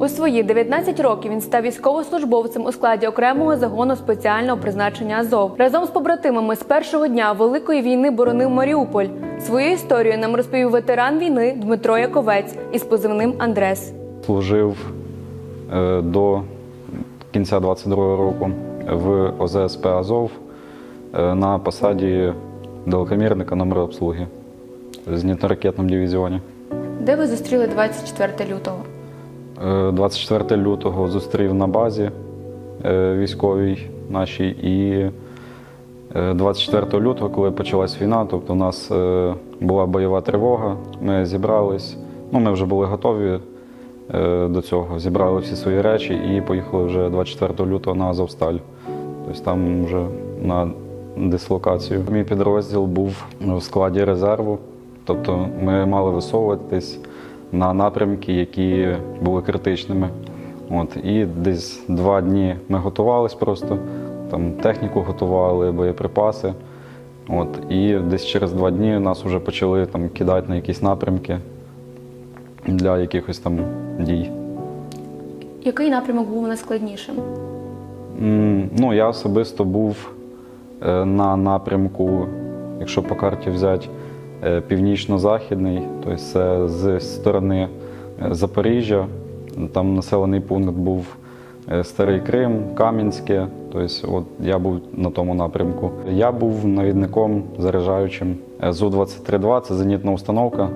У свої 19 років він став військовослужбовцем у складі окремого загону спеціального призначення Азов. Разом з побратимами з першого дня Великої війни боронив Маріуполь. Свою історію нам розповів ветеран війни Дмитро Яковець із позивним Андрес. Служив е, до кінця 22-го року в ОЗСП Азов е, на посаді далекомірника номеру обслуги в зенітно-ракетному дивізіоні. Де ви зустріли 24 лютого? Е, 24 лютого зустрів на базі е, військовій нашій і е, 24 лютого, коли почалась війна, тобто у нас е, була бойова тривога, ми зібрались, ну ми вже були готові е, до цього, зібрали всі свої речі і поїхали вже 24 лютого на Азовсталь. Тобто там вже на дислокацію. Мій підрозділ був в складі резерву, тобто ми мали висовуватись на напрямки, які були критичними. От, і десь два дні ми готувались просто, там техніку готували, боєприпаси. От, і десь через два дні нас вже почали там, кидати на якісь напрямки для якихось там дій. Який напрямок був найскладнішим? М, Ну, я особисто був е, на напрямку, якщо по карті взяти, північно-західний, тобто з сторони е, Запоріжжя. Там населений пункт був е, Старий Крим, Кам'янське. Тобто, от я був на тому напрямку. Я був навідником заряджаючим е, ЗУ-23-2, це зенітна установка.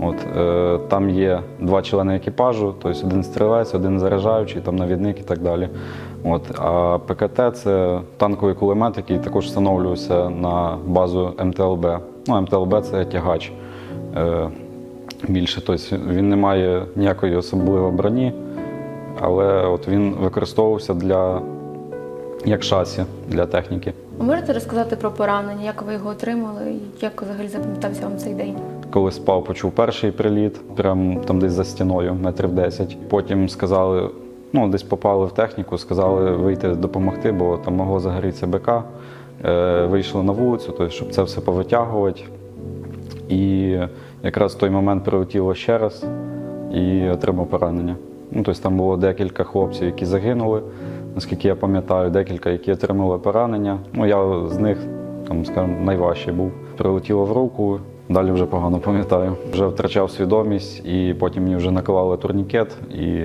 От, е, там є два члени екіпажу, тобто один стрілець, один заряджаючий, там навідник і так далі. От, а ПКТ це танковий кулемет, який також встановлювався на базу МТЛБ. Ну, МТЛБ це тягач. Е, більше. Тобто він не має ніякої особливої броні, але от він використовувався для, як шасі для техніки. Ви можете розказати про поранення, як ви його отримали і як взагалі запам'ятався вам цей день? Коли спав, почув перший приліт, прямо там десь за стіною, метрів 10. Потім сказали, ну десь попали в техніку, сказали вийти допомогти, бо там могло загорітися БК. Е, вийшли на вулицю, тобто, щоб це все повитягувати. І якраз в той момент прилетіло ще раз і отримав поранення. Ну, тобто там було декілька хлопців, які загинули, наскільки я пам'ятаю, декілька, які отримали поранення. Ну, я з них, там, скажімо, найважчий був. Прилетіло в руку, далі вже погано пам'ятаю. Вже втрачав свідомість, і потім мені вже наклали турнікет і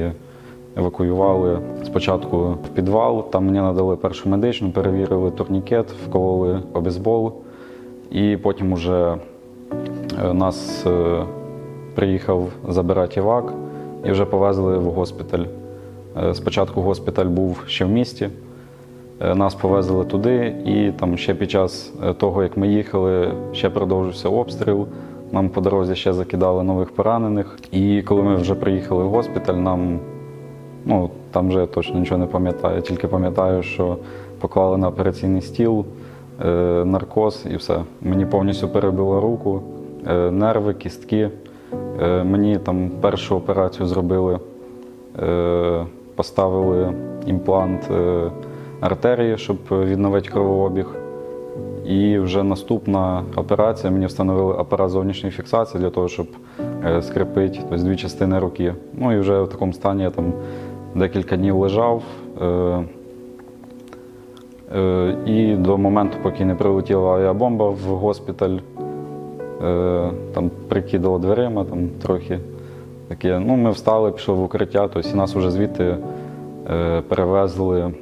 евакуювали спочатку в підвал. Там мені надали першу медичну, перевірили турнікет, вкололи обезбол. І потім уже е, нас е, приїхав забирати івак і вже повезли в госпіталь. Е, Спочатку госпіталь був ще в місті. Нас повезли туди, і там ще під час того, як ми їхали, ще продовжився обстріл. Нам по дорозі ще закидали нових поранених. І коли ми вже приїхали в госпіталь, нам ну там вже я точно нічого не пам'ятаю. Тільки пам'ятаю, що поклали на операційний стіл, е, наркоз і все. Мені повністю перебило руку, е, нерви, кістки. Е, мені там першу операцію зробили, е, поставили імплант е, артерії, щоб відновити кровообіг. І вже наступна операція мені встановили апарат зовнішньої фіксації для того, щоб е, скріпити тобто дві частини руки. Ну і вже в такому стані я там декілька днів лежав. Е, е, і до моменту, поки не прилетіла авіабомба в госпіталь, е, там прикидало дверима, там трохи таке. Ну, ми встали, пішли в укриття, тобто нас вже звідти е, перевезли е,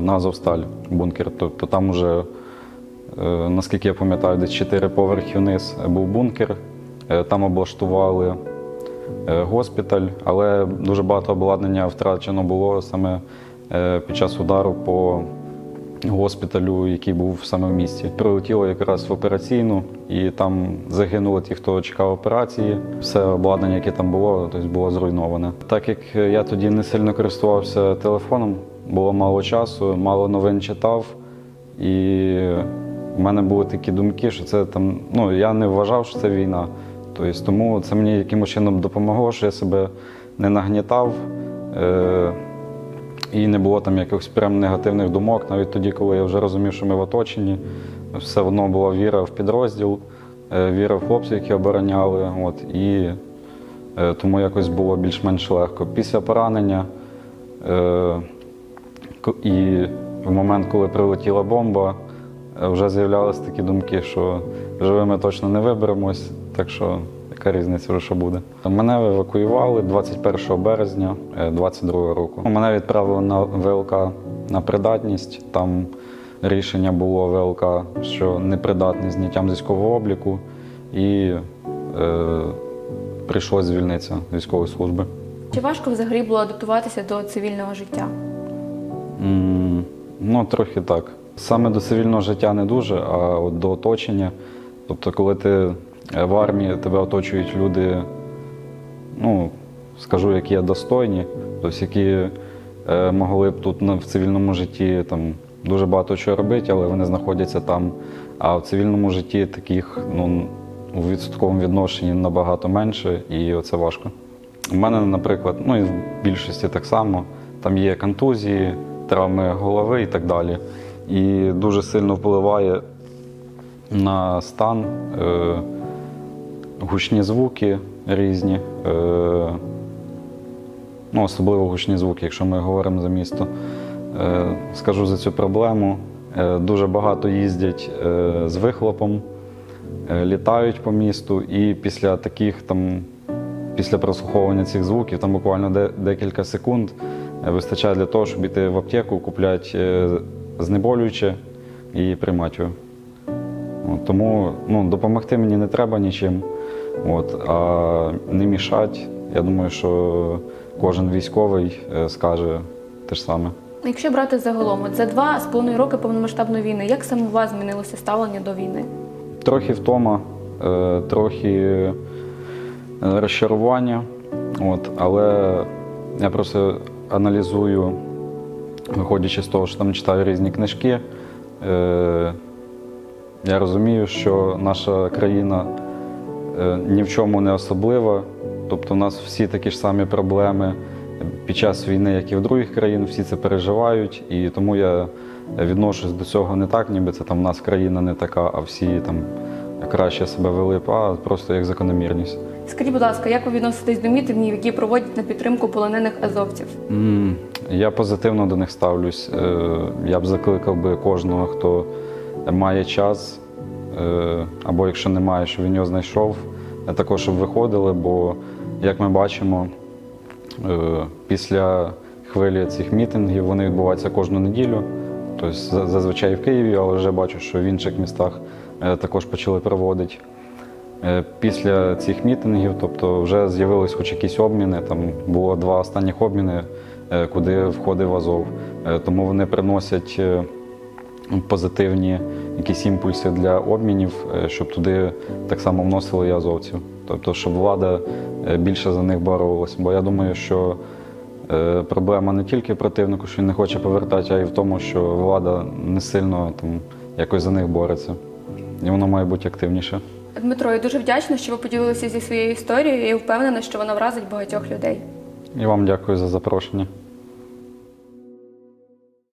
на Азовсталь, бункер. Тобто там вже, е, наскільки я пам'ятаю, десь 4 поверхи вниз був бункер. Е, Там облаштували госпіталь, але дуже багато обладнання втрачено було саме е, під час удару по госпіталю, який був саме в місті. Прилетіло якраз в операційну, і там загинули ті, хто чекав операції. Все обладнання, яке там було, тобто було зруйноване. Так як я тоді не сильно користувався телефоном, було мало часу, мало новин читав, і в мене були такі думки, що це там. Ну я не вважав, що це війна. Тобто, тому це мені якимось чином допомогло, що я себе не нагнітав. Е- і не було там якихось прям негативних думок. Навіть тоді, коли я вже розумів, що ми в оточенні, все одно була віра в підрозділ, е, віра в хлопців, які обороняли. От, і е, тому якось було більш-менш легко. Після поранення е, і в момент, коли прилетіла бомба, е, вже з'являлися такі думки, що живими точно не виберемось, так що яка різниця вже що буде. Мене евакуювали 21 березня 22 року. Мене відправили на ВЛК на придатність. Там рішення було ВЛК, що непридатний зняттям з військового обліку, і е, прийшлось звільнитися з військової служби. Чи важко взагалі було адаптуватися до цивільного життя? М, Ну, трохи так. Саме до цивільного життя не дуже, а от до оточення. Тобто, коли ти е, в армії, тебе оточують люди, ну, скажу, які є достойні, тобто, які е, могли б тут в цивільному житті там, дуже багато чого робити, але вони знаходяться там. А в цивільному житті таких ну, у відсотковому відношенні набагато менше, і оце важко. У мене, наприклад, ну і в більшості так само, там є контузії, травми голови і так далі. І дуже сильно впливає на стан е, гучні звуки різні, е, ну, особливо гучні звуки, якщо ми говоримо за місто. Е, скажу за цю проблему. Е, дуже багато їздять е, з вихлопом, е, літають по місту, і після таких там після прослуховування цих звуків, там буквально де- декілька секунд е, вистачає для того, щоб йти в аптеку, купляти е, знеболююче і приймати його. Тому ну, допомогти мені не треба нічим. От, а не мішати, я думаю, що кожен військовий е, скаже те ж саме. Якщо брати загалом, от за два з половиною роки повномасштабної війни, як саме у вас змінилося ставлення до війни? Трохи втома, е, трохи е, розчарування. От, але я просто аналізую, виходячи з того, що там читаю різні книжки. Я розумію, що наша країна ні в чому не особлива. Тобто, у нас всі такі ж самі проблеми під час війни, як і в других країнах, всі це переживають. І тому я відношусь до цього не так, ніби це там у нас країна не така, а всі там краще себе вели, а просто як закономірність. Скажіть, будь ласка, як ви відноситесь до мітингів, які проводять на підтримку полонених азовців? М, Я позитивно до них ставлюсь. Е, Я б закликав би кожного, хто має час, е, або якщо немає, щоб він його знайшов, е, також щоб виходили, бо, як ми бачимо, е, після хвилі цих мітингів вони відбуваються кожну неділю. Тобто зазвичай в Києві, але вже бачу, що в інших містах е, також почали проводити. Е, Після цих мітингів, тобто вже з'явились хоч якісь обміни. Там було два останніх обміни, е, куди входив Азов. Е, Тому вони приносять е, позитивні якісь імпульси для обмінів, е, щоб туди так само вносили і азовців. Тобто, щоб влада е, більше за них боролась. Бо я думаю, що е, проблема не тільки в противнику, що він не хоче повертати, а й в тому, що влада не сильно там якось за них бореться. І воно має бути активніше. Дмитро, я дуже вдячна, що ви поділилися зі своєю історією і впевнена, що вона вразить багатьох людей. І вам дякую за запрошення.